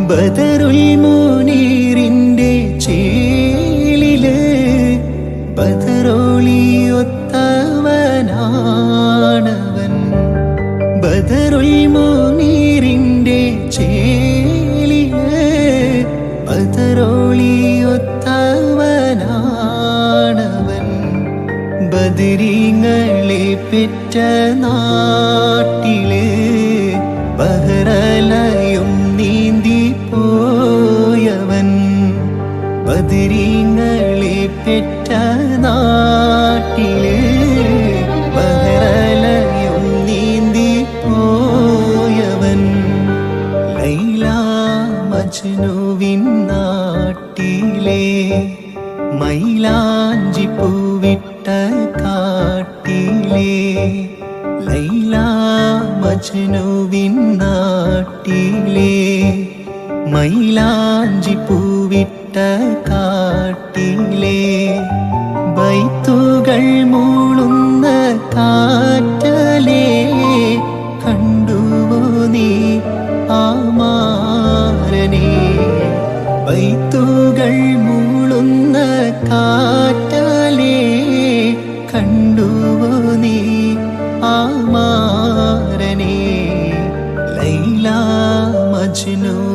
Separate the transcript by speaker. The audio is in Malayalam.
Speaker 1: ബദറുൽ മുനീറിന്റെ ചേലിൽ ബദറോളിയൊത്തവനാണവൻ. ബദറുൽ മുനീറിന്റെ ചേലിൽ ബദറോളിയൊത്തവനാണവൻ. ബദരീങ്ങളെ പെറ്റ നാട്ടിൽ ബദരീങ്ങളെ പെറ്റ നാട്ടിൽ ബഹ്റലയും നീന്തി പോയവൻ ലൈല മജ്നുവിൻ നാട്ടിലെ മൈലാഞ്ചി പൂവിട്ട കാട്ടിലെ ലൈല മജ്നുവിൻ മൈലാഞ്ചി പൂവിട്ട കാട്ടിലെ ബൈത്തുകൾ മൂളുന്ന കാറ്റലേ കണ്ടുവോ നീ ആമാരനെ? ബൈത്തുകൾ മൂളുന്ന കാറ്റലേ കണ്ടുവോ നീ ആമാരനെ? ലൈലാ മജ്നുവിൻ